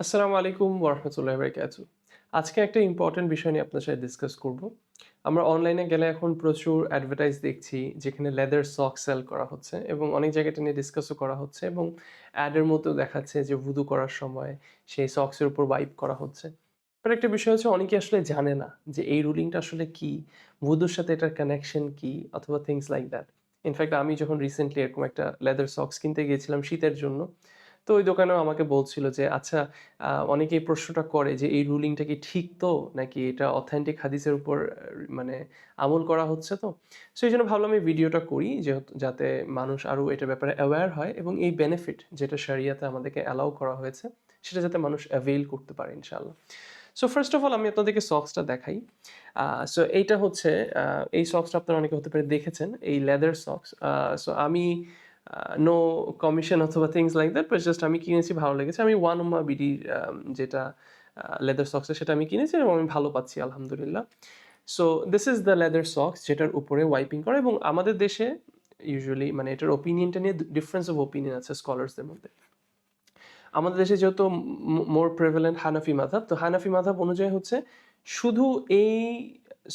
আসসালামু আলাইকুম ওরহমতুল্লাহ বারকাতু আজকে একটা ইম্পর্টেন্ট বিষয় নিয়ে আপনার সাথে ডিসকাস করব। আমরা অনলাইনে গেলে এখন প্রচুর অ্যাডভার্টাইজ দেখছি, যেখানে লেদার সক সেল করা হচ্ছে এবং অনেক জায়গাটা নিয়ে ডিসকাসও করা হচ্ছে এবং অ্যাডের মতো দেখাচ্ছে যে ভুদু করার সময় সেই সক্সের উপর ওয়াইপ করা হচ্ছে। বাট একটা বিষয় হচ্ছে, অনেকে আসলে জানে না যে এই রুলিংটা আসলে কি ভুদুর সাথে এটার কানেকশন কি অথবা থিংস লাইক দ্যাট ইনফ্যাক্ট আমি যখন রিসেন্টলি এরকম একটা লেদার সক্স কিনতে গিয়েছিলাম শীতের জন্য তো ওই দোকানেও আমাকে বলছিল যে আচ্ছা অনেকে এই প্রশ্নটা করে যে, এই রুলিংটা কি ঠিক তো? নাকি এটা অথেন্টিক হাদিসের উপর মানে আমল করা হচ্ছে তো? সো এই জন্য ভাবলাম এই ভিডিওটা করি যেহেতু যাতে মানুষ আরও এটার ব্যাপারে অ্যাওয়্যার হয় এবং এই বেনিফিট যেটা শারিয়াতে আমাদেরকে অ্যালাউ করা হয়েছে, সেটা যাতে মানুষ অ্যাভেল করতে পারে ইনশাল্লাহ সো ফার্স্ট অফ অল আমি আপনাদেরকে সক্সটা দেখাই। সো এইটা হচ্ছে এই সক্সটা আপনারা অনেকে হতে পারে দেখেছেন, এই লেদার সক্স সো আমি নো কমিশন অথবা things like that but just আমি কিনেছি, ভালো লেগেছে। আমি ওয়ান উমা বিডির যেটা লেদার সক্সের সেটা আমি কিনেছি এবং আমি ভালো পাচ্ছি, আলহামদুলিল্লাহ। So this is the leather socks যেটার উপরে ওয়াইপিং করে এবং আমাদের দেশে ইউজুয়ালি মানে এটার ওপিনিয়নটা নিয়ে ডিফারেন্স অফ ওপিনিয়ন আছে স্কলার্সদের মধ্যে। আমাদের দেশে যেহেতু মোর প্রেভেলেন্ট হানাফি মাধাব তো হানাফি মাধাব অনুযায়ী হচ্ছে শুধু এই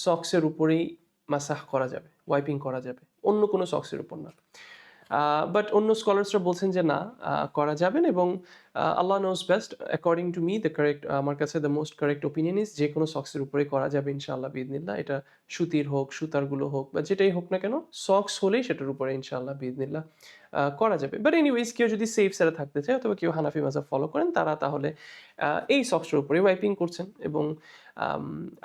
সক্সের উপরেই মাসাহ করা যাবে ওয়াইপিং করা যাবে। অন্য কোনো সক্সের উপর না। বাট অন্য স্কলার্সরা বলছেন যে না করা যাবে না এবং Allah knows best according to me the correct আমার কাছে the most correct opinion is যে কোনো সক্সের উপরে করা যাবে ইনশাআল্লাহ বিদনিল্লাহ এটা সুতির হোক সুতারগুলো হোক বা যেটাই হোক না কেন সক্স হলেই সেটার উপরে ইনশাআল্লাহ বিদনিল্লাহ আহ, করা যাবে। বাট এনিওয়েজ কেউ যদি সেফ সাইডে থাকতে চায় অথবা কেউ হানাফি মাজাব ফলো করেন তারা তাহলে এই সক্সটার উপরে ওয়াইপিং করছেন এবং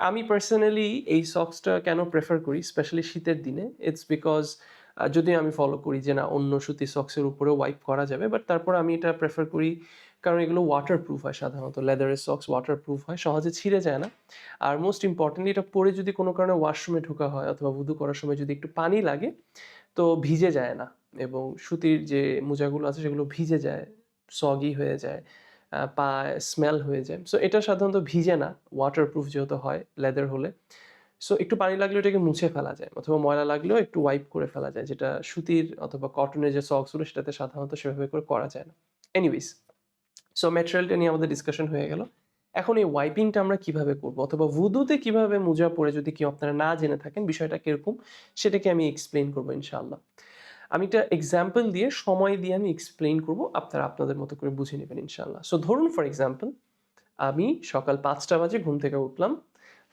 আমি পার্সোনালি এই সক্সটা কেন প্রেফার করি স্পেশালি শীতের দিনে? ইটস বিকজ যদি আমি ফলো করি যে না, অন্য সুতি সক্সের উপরে ওয়াইপ করা যাবে বাট তারপর আমি এটা প্রেফার করি কারণ এগুলো ওয়াটার প্রুফ হয় সাধারণত। লেদারের সক্স ওয়াটার প্রুফ হয়, সহজে ছিঁড়ে যায় না। আর মোস্ট ইম্পর্টেন্টলি এটা পরে যদি কোনো কারণে ওয়াশরুমে ঢোকা হয় অথবা বুধু করার সময় যদি একটু পানি লাগে, তো ভিজে যায় না এবং সুতির যে মোজাগুলো আছে সেগুলো ভিজে যায় সগি হয়ে যায় পা স্মেল হয়ে যায়। সো এটা সাধারণত ভিজে না ওয়াটার প্রুফ যেহেতু হয় লেদার হলে। সো একটু পানি লাগলেও এটাকে মুছে ফেলা যায়, অথবা ময়লা লাগলেও একটু ওয়াইপ করে ফেলা যায়, যেটা সুতির অথবা কটনের যে সক্সগুলো সেটাতে সাধারণত সেভাবে করে করা যায় না। এনিওয়েজ সো ম্যাটেরিয়ালটা নিয়ে আমাদের ডিসকাশন হয়ে গেল। এখন এই ওয়াইপিংটা আমরা কীভাবে করব, অথবা ভুদুতে কীভাবে মোজা পরে যদি কেউ আপনারা না জেনে থাকেন, বিষয়টা কীরকম, সেটাকে আমি এক্সপ্লেন করব ইনশাআল্লাহ। আমি একটা এক্সাম্পল দিয়ে, সময় দিয়ে আমি এক্সপ্লেন করব, আপনারা আপনাদের মতো করে বুঝে নেবেন ইনশাআল্লাহ। সো ধরুন ফর এক্সাম্পল আমি সকাল পাঁচটা বাজে ঘুম থেকে উঠলাম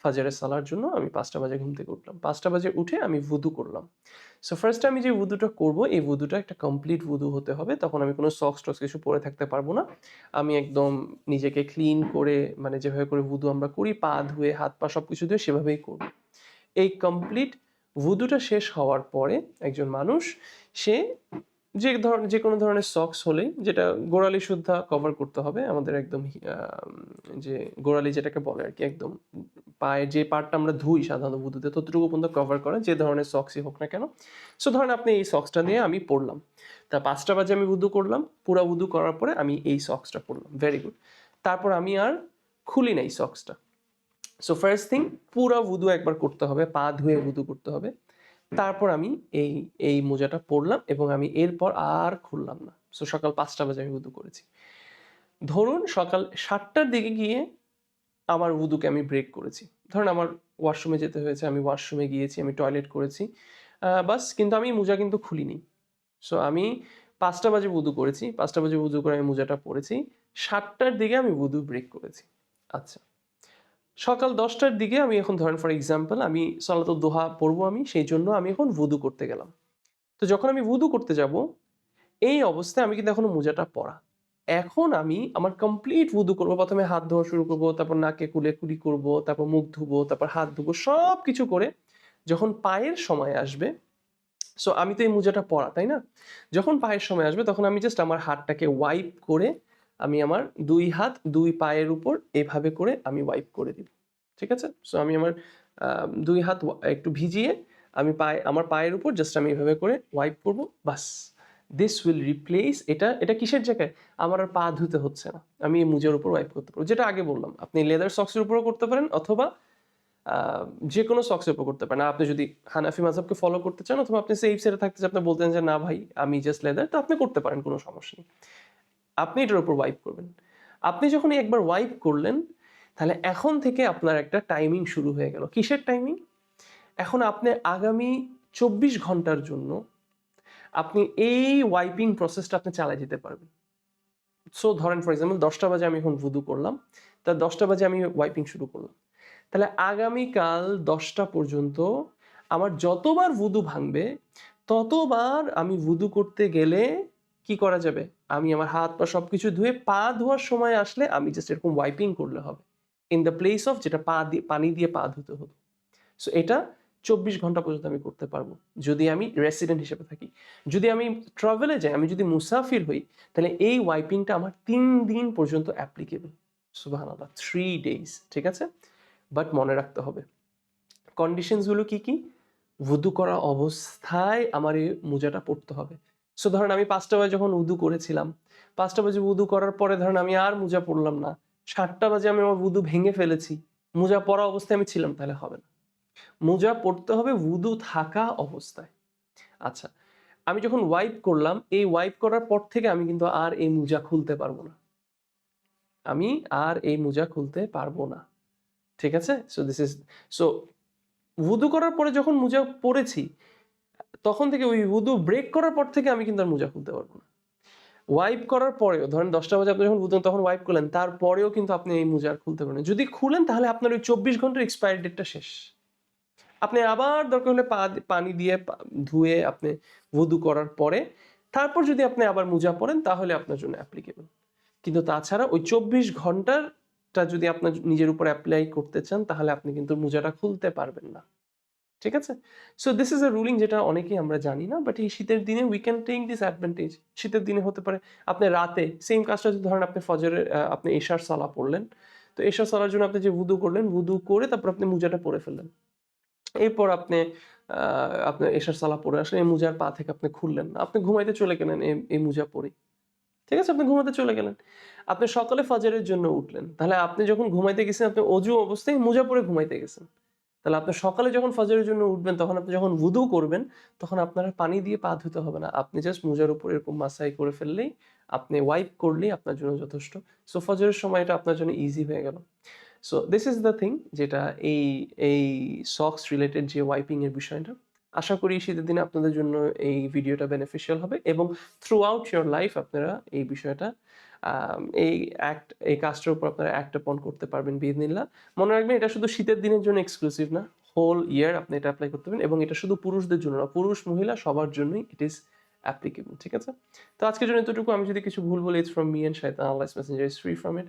ফাজারের সালার জন্য আমি পাঁচটা বাজে ঘুম থেকে উঠলাম। পাঁচটা বাজে উঠে আমি ভুদু করলাম। সো ফার্স্ট আমি যে ভুদুটা করব, এই ভুদুটা একটা কমপ্লিট ভুদু হতে হবে। তখন আমি কোনো সক্স টক্স কিছু পরে থাকতে পারব না। আমি একদম নিজেকে ক্লিন করে মানে যেভাবে করে ভুদু আমরা করি, পা ধুয়ে, হাত পা সব কিছু ধুয়ে সেভাবেই করব। এই কমপ্লিট ভুদুটা শেষ হওয়ার পরে একজন মানুষ, সে যে ধর, যে কোনো ধরনের সক্স হলেই, যেটা গোড়ালি শুদ্ধা কভার করতে হবে, আমাদের একদম যে গোড়ালি যেটাকে বলে আর কি, একদম পায়ের যে পার্টটা আমরা ধুই সাধারণত বুধুতে ততটুকু পর্যন্ত কভার করে, যে ধরনের সক্সই হোক না কেন। সো ধরেন আপনি এই সক্সটা নিয়ে আমি পড়লাম। তা পাঁচটা বাজে আমি বুধু করলাম, পুরা বুধু করার পরে আমি এই সক্সটা পড়লাম। ভেরি গুড তারপর আমি আর খুলি নাই সক্সটা সো ফার্স্ট থিং পুরা বুধু একবার করতে হবে, পা ধুয়ে বুধু করতে হবে। তারপর আমি এই এই মোজাটা পরলাম এবং আমি এরপর আর খুললাম না। সো সকাল পাঁচটা বাজে আমি উদু করেছি। ধরুন সকাল সাতটার দিকে গিয়ে আমার উদুকে আমি ব্রেক করেছি। ধরুন আমার ওয়াশরুমে যেতে হয়েছে, আমি ওয়াশরুমে গিয়েছি, আমি টয়লেট করেছি। বাস, কিন্তু আমি মোজা কিন্তু খুলিনি। সো আমি পাঁচটা বাজে উদু করেছি, পাঁচটা বাজে উদু করে আমি মোজাটা পরেছি। সাতটার দিকে আমি উদু ব্রেক করেছি। আচ্ছা। সকাল দশটার দিকে আমি এখন, ধরেন ফর এক্সাম্পল আমি সলাত দোহা পড়ব আমি, সেই জন্য আমি এখন ভুদু করতে গেলাম। তো যখন আমি ভুদু করতে যাব, এই অবস্থায় আমি কিন্তু এখনও মোজাটা পরা। এখন আমি আমার কমপ্লিট উদু করব। প্রথমে হাত ধোয়া শুরু করব, তারপর নাকে কুলে কুলি করব, তারপর মুখ ধুবো, তারপর হাত ধুবো সব কিছু করে যখন পায়ের সময় আসবে সো আমি তো এই মোজাটা পরা, তাই না? যখন পায়ের সময় আসবে, তখন আমি জাস্ট আমার হাতটাকে ওয়াইপ করে আমি আমার দুই হাত দুই পায়ের উপর এভাবে করে আমি ওয়াইপ করে দিব। ঠিক আছে? সো আমি আমার দুই হাত একটু ভিজিয়ে আমি পায়ে, আমার পায়ের উপর জাস্ট আমি এভাবে করে ওয়াইপ করব, বাস। দিস উইল রিপ্লেস এটা এটা কিসের জায়গায় আমার আর পা ধুতে হচ্ছে না। আমি এই মুজের উপর ওয়াইপ করতে পারব। যেটা আগে বললাম, আপনি লেদার সক্সের উপরও করতে পারেন অথবা যে কোনো সক্সের উপর করতে পারেন। আপনি যদি হানাফি মাঝাবকে ফলো করতে চান অথবা আপনি সেফ সাইডে থাকতে চান, আপনি বলতেন যে, না ভাই, আমি জাস্ট লেদার তো আপনি করতে পারেন, কোনো সমস্যা নেই। আপনি এটার উপর ওয়াইপ করবেন। আপনি যখন একবার ওয়াইপ করলেন, তাহলে এখন থেকে আপনার একটা টাইমিং শুরু হয়ে গেল। কিসের টাইমিং এখন আপনি আগামী চব্বিশ ঘণ্টার জন্য আপনি এই ওয়াইপিং প্রসেসটা আপনি চালিয়ে যেতে পারবেন। সো ধরেন ফর এক্সাম্পল দশটা বাজে আমি এখন ভুদু করলাম, তা দশটা বাজে আমি ওয়াইপিং শুরু করলাম। তাহলে আগামীকাল দশটা পর্যন্ত আমার যতবার ভুদু ভাঙবে, ততবার আমি ভুদু করতে গেলে কি করা যাবে? আমি আমার হাত পা সব কিছু ধুয়ে পা ধোয়ার সময় আসলে আমি জাস্ট এরকম ওয়াইপিং করলে হবে। ইন দ্য প্লেস অফ যেটা পা দিয়ে, পানি দিয়ে পা ধুতে হতো। সো এটা চব্বিশ ঘণ্টা পর্যন্ত আমি করতে পারব। যদি আমি রেসিডেন্ট হিসেবে থাকি। যদি আমি ট্রাভেলে যাই, আমি যদি মুসাফির হই, তাহলে এই ওয়াইপিংটা আমার তিন দিন পর্যন্ত অ্যাপ্লিকেবল সুবাহ থ্রি ডেজ ঠিক আছে? বাট মনে রাখতে হবে কন্ডিশনসগুলো কি কি? উদু করা অবস্থায় আমার এই মোজাটা পড়তে হবে। সো ধরেন আমি পাঁচটা বাজে যখন উদু করেছিলাম, পাঁচটা বাজে উদু করার পরে ধরেন আমি আর মোজা পড়লাম না। সাতটা বাজে আমি আমার উদু ভেঙে ফেলেছি, মোজা পরা অবস্থায় আমি ছিলাম, তাহলে হবে না। মোজা পড়তে হবে উদু থাকা অবস্থায়। আচ্ছা আমি যখন ওয়াইপ করলাম, এই ওয়াইপ করার পর থেকে আমি কিন্তু আর এই মোজা খুলতে পারব না। আমি আর এই মোজা খুলতে পারব না। ঠিক আছে? সো দিস ইজ সো উদু করার পরে যখন মোজা পরেছি, তখন থেকে ওই উদু ব্রেক করার পর থেকে আমি কিন্তু আর মোজা খুলতে পারব না। ওয়াইপ করার পরেও, ধরেন দশটা বাজে আপনি যখন উদু তখন ওয়াইপ করলেন, তারপরেও কিন্তু আপনি এই মোজা খুলতে পারবেন যদি খুলেন, তাহলে আপনার ওই চব্বিশ ঘণ্টার এক্সপায়ারি ডেটটা শেষ। আপনি আবার দরকার হলে পানি দিয়ে ধুয়ে আপনি উদু করার পরে, তারপর যদি আপনি আবার মোজা পরেন, তাহলে আপনার জন্য অ্যাপ্লিকেবল কিন্তু তাছাড়া ওই চব্বিশ ঘন্টারটা যদি আপনার নিজের উপর অ্যাপ্লাই করতে চান, তাহলে আপনি কিন্তু মোজাটা খুলতে পারবেন না। ঠিক আছে? So this is a ruling যেটা অনেকেই আমরা জানি না বাট এই শীতের দিনে we can take this advantage শীতের দিনে হতে পারে, আপনি রাতে সেম কাজটা যদি ধরেন, আপনি ফজরের আপনি এশার সালা পড়লেন, তো এশার সালার জন্য আপনি যে উদু করলেন উদু করে তারপর আপনি মোজাটা পরে ফেললেন। এরপর আপনি আপনার এশার সালা পরে আসলেন এই মোজার পা থেকে আপনি খুললেন। আপনি ঘুমাইতে চলে গেলেন এই মোজা পরে ঠিক আছে? আপনি ঘুমাতে চলে গেলেন। আপনি সকালে ফাজারের জন্য উঠলেন। তাহলে আপনি যখন ঘুমাইতে গেছেন, আপনি অজু অবস্থায় মোজা পরে ঘুমাইতে গেছেন। তাহলে আপনি সকালে যখন ফাজারের জন্য উঠবেন, তখন আপনি যখন উদু করবেন, তখন আপনার পানি দিয়ে পা ধুতে হবে না। আপনি জাস্ট মোজার উপর এরকম মাসাই করে ফেললেই, আপনি ওয়াইপ করলেই আপনার জন্য যথেষ্ট। সো ফাজারের সময় এটা আপনার জন্য ইজি হয়ে গেল। So this is the thing যেটা এই এই সক্স রিলেটেড যে ওয়াইপিং এর বিষয়টা, আশা করি শীতের দিনে আপনাদের জন্য এই ভিডিওটা বেনিফিশিয়াল হবে এবং থ্রু আউট ইউর লাইফ আপনারা এই বিষয়টা এই অ্যাক্ট এই কাজটার উপর আপনারা অ্যাক্ট অপন করতে পারবেন বিদিনিল্লা মনে রাখবেন, এটা শুধু শীতের দিনের জন্য এক্সক্লুসিভ না হোল ইয়ার আপনি এটা অ্যাপ্লাই করতে পারেন এবং এটা শুধু পুরুষদের জন্য না, পুরুষ, মহিলা সবার জন্যই ইট ইজ অ্যাপ্লিকেবল ঠিক আছে? তো আজকের জন্য এতটুকু। আমি যদি কিছু ভুল বলি it's from me and শাইতান Allah messenger is free from it